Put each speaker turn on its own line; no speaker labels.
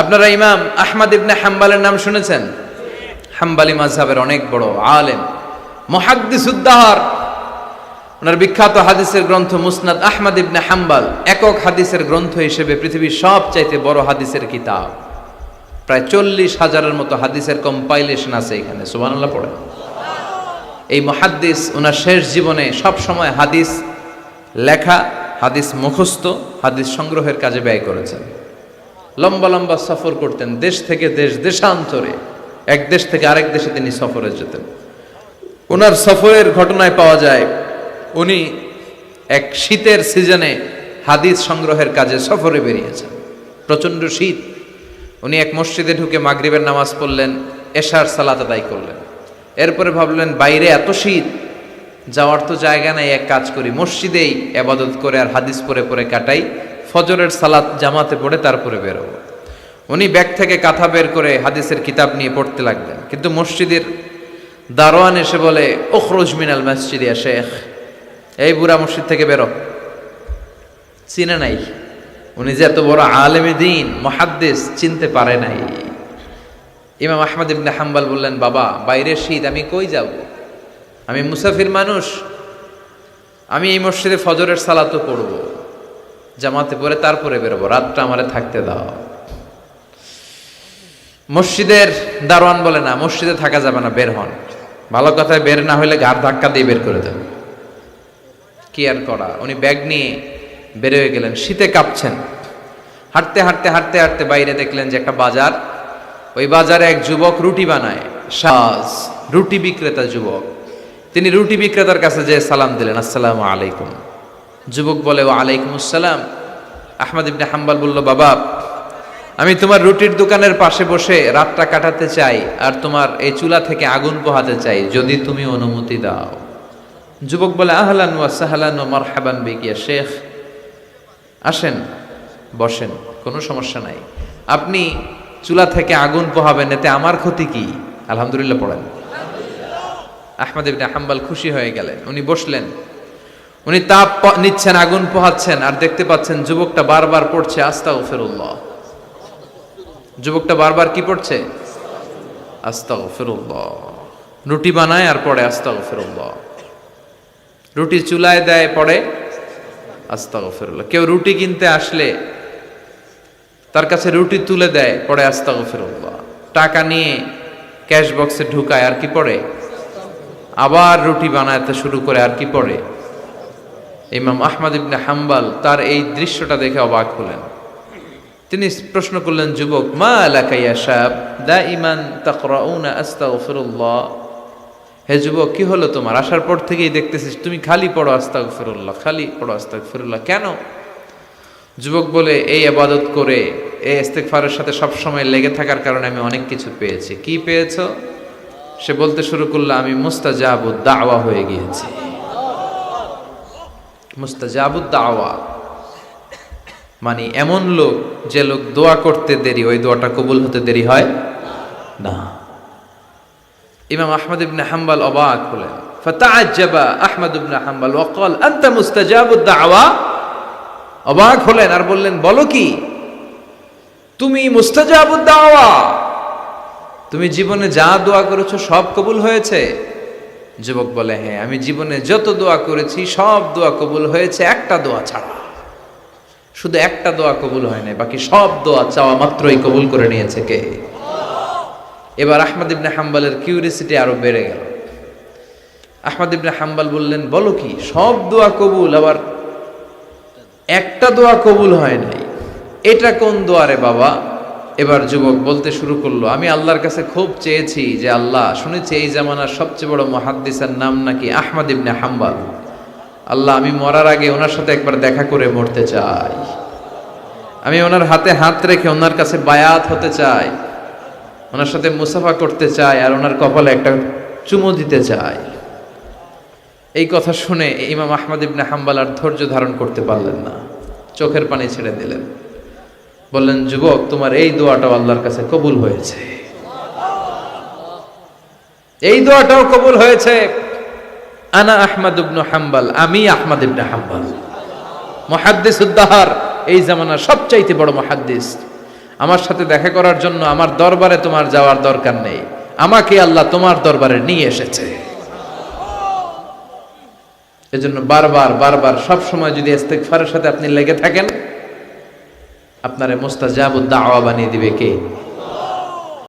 আপনারা ইমাম আহমদ ইবনে হাম্বালের নাম শুনেছেন? হাম্বালি মাযহাবের অনেক বড় আলেম, মুহাদ্দিস উদ্দাহার। ওনার বিখ্যাত হাদিসের গ্রন্থ মুসনাদ আহমদ ইবনে হাম্বাল, একক হাদিসের গ্রন্থ হিসেবে পৃথিবীর সবচাইতে বড় হাদিসের কিতাব। প্রায় চল্লিশ হাজারের মতো হাদিসের কম্পাইলেশন আছে এখানে, সুবহানাল্লাহ পড়ে এই মহাদ্দিস ওনার শেষ জীবনে সব সময় হাদিস লেখা, হাদিস মুখস্থ, হাদিস সংগ্রহের কাজে ব্যয় করেছেন। লম্বা লম্বা সফর করতেন, দেশ থেকে দেশ, দেশান্তরে। এক দেশ থেকে আরেক দেশে তিনি সফরে যেতেন। ওনার সফরের ঘটনায় পাওয়া যায়, উনি এক শীতের সিজনে হাদিস সংগ্রহের কাজে সফরে বেরিয়েছেন। প্রচণ্ড শীত। উনি এক মসজিদে ঢুকে মাগরিবের নামাজ পড়লেন, এশার সালাত আদায় করলেন। এরপরে ভাবলেন, বাইরে এত শীত, যাওয়ার তো জায়গা নাই, এক কাজ করি, মসজিদেই আবাদত করে আর হাদিস পরে পরে কাটাই। ফজরের সালাত জামাতে পড়ে তারপরে বেরোবো উনি ব্যাগ থেকে কাঁথা বের করে হাদিসের কিতাব নিয়ে পড়তে লাগলেন। কিন্তু মসজিদের দারোয়ান এসে বলে ওখরোজ মিনাল মসজিদ শেখ, এই বুড়া মসজিদ থেকে বেরো। চিনে নাই। উনি যে এত বড় আলেমে দিন মহাদ্দেশ চিনতে পারে নাই। ইমাম আহমদ ইবনে হাম্বাল বললেন, বাবা বাইরে শীত, আমি কই যাব? আমি মুসাফির মানুষ। আমি এই মসজিদে ফজরের সালাতও পড়ব। জামাতে পরে তারপরে বেরোবো, রাতটা আমারে থাকতে দাও। মসজিদের দারোয়ান বলে না, মসজিদে থাকা যাবে না, বের হন। ভালো কথায় বের না হলে ঘাট ধাক্কা দিয়ে বের করে দেন। কি আর করা? উনি ব্যাগ নিয়ে বের হয়ে গেলেন, শীতে কাঁপছেন। হাঁটতে হাঁটতে হাঁটতে হাঁটতে বাইরে দেখলেন যে একটা বাজার। ওই বাজারে এক যুবক রুটি বানায়, সাজ, রুটি বিক্রেতা যুবক। তিনি রুটি বিক্রেতার কাছে যে সালাম দিলেন, আসসালামু আলাইকুম। যুবক বলে ও আলাইকুম আসসালাম। আহমদ ইবনে হাম্বাল বলল, বাবা, আমি তোমার রুটির দোকানের পাশে বসে রাতটা কাটাতে চাই আর তোমার এই চুলা থেকে আগুন পোহাতে চাই, যদি তুমি অনুমতি দাও। যুবক বলে, আহলান ওয়া সাহলান ওয়া মারহাবান বিকিয়া শেখ। আসেন, বসেন, কোনো সমস্যা নাই। আপনি চুলা থেকে আগুন পোহাবেন, এতে আমার ক্ষতি কি? আলহামদুলিল্লাহ, পড়েন। আহমদ ইবনে হাম্বাল খুশি হয়ে গেলেন। উনি বসলেন। উনি তাপ নিচ্ছেন, আগুন পোহাচ্ছেন, আর দেখতে পাচ্ছেন যুবকটা বারবার পড়ছে আস্তা ফেরুল্লাহ যুবকটা বারবার কি পড়ছে? আস্তা ফেরুল্লাহ রুটি বানায় আর পড়ে আস্তা ফেরুল্লাহ রুটি চুলায় দেয়, পড়ে আস্তা ফেরুল্লাহ কেউ রুটি কিনতে আসলে তার কাছে রুটি তুলে দেয়, পড়ে আস্তা ফেরুল্লাহ টাকা নিয়ে ক্যাশ বক্সে ঢুকায়, আর কি পড়ে? আবার রুটি বানাতে শুরু করে, আর কি পড়ে? ইমাম আহমদ ইবনে হাম্বাল তার এই দৃশ্যটা দেখে অবাক হলেন। তিনি প্রশ্ন করলেন, যুবক, মা আলাকাইয়া সাহেব দা ইমান হে যুবক, কি হলো তোমার? আসার পর থেকেই দেখতেছিস, তুমি খালি পড়ো আস্তাগফিরুল্লাহ। খালি পড়ো আস্তাগফিরুল্লাহ? কেন? যুবক বলে, এই আবাদত করে, এই ইস্তেগফারের সাথে সব সময় লেগে থাকার কারণে আমি অনেক কিছু পেয়েছি। কি পেয়েছ? সে বলতে শুরু করল, আমি মুস্তাজাবুদ, দাওয়া হয়ে গিয়েছি। মুস্তাজাবুদ্দাওয়া মানে এমন লোক যে লোক দোয়া করতে দেরি, ওই দোয়াটা কবুল হতে দেরি হয় না। ইমাম আহমদ ইবনে হাম্বাল অবাক হলেন। ফতাআজ্জাবা আহমদ ইবনে হাম্বাল ওয়াকাল, আনতা মুস্তাজাবুদ দাওয়া? অবাক হলেন আর বললেন, বলো কি? তুমি মুস্তাজাবুদ দাওয়া? তুমি জীবনে যা দোয়া করেছ সব কবুল হয়েছে? যুবক বলে হ্যাঁ আমি জীবনে যত দোয়া করেছি, সব দোয়া কবুল হয়েছে একটা দোয়া ছাড়া। শুধু একটা দোয়া কবুল হয় নাই, বাকি সব দোয়া চাওয়া মাত্রই কবুল করে নিয়েছে কে? এবার আহমদ ইবনে হাম্বালের কিউরিসিটি আরও বেড়ে গেল। আহমদ ইবনে হাম্বাল বললেন, বলো কি, সব দোয়া কবুল, আবার একটা দোয়া কবুল হয় নাই। এটা কোন দোয়ারে বাবা? এবার যুবক বলতে শুরু করল, আমি আল্লাহর কাছে খুব চেয়েছি যে আল্লাহ, শুনেছি এই জামানার সবচেয়ে বড় মহাদ্দিসের নাম নাকি আহমদ ইবনে হাম্বাল। আল্লাহ, আমি মরার আগে ওনার সাথে একবার দেখা করে মরতে চাই। আমি ওনার হাতে হাত রেখে ওনার কাছে বায়াত হতে চাই। ওনার সাথে মুসাফা করতে চাই আর ওনার কপালে একটা চুমো দিতে চাই। এই কথা শুনে ইমাম আহমদ ইবনে হাম্বাল আর ধৈর্য ধারণ করতে পারলেন না। চোখের পানি ছেড়ে দিলেন। বললেন, যুবক, তোমার এই দোয়াটাও আল্লাহর কাছে কবুল হয়েছে। এই দোয়াটাও কবুল হয়েছে। আনা আহমদ ইবনু হাম্বাল, আমি আহমদ ইবনে হাম্বাল। মহাদ্দিস উদ্দাহার, এই জামানার সবচাইতে বড় মহাদ্দিস। আমার সাথে দেখা করার জন্য আমার দরবারে তোমার যাওয়ার দরকার নেই। আমাকে আল্লাহ তোমার দরবারে নিয়ে এসেছে। এজন্য বারবার বারবার সব সময় যদি ইস্তেগফারের সাথে আপনি লেগে থাকেন আপনারে মোস্তাজাবুদ দাওয়া বানিয়ে দিবে কে?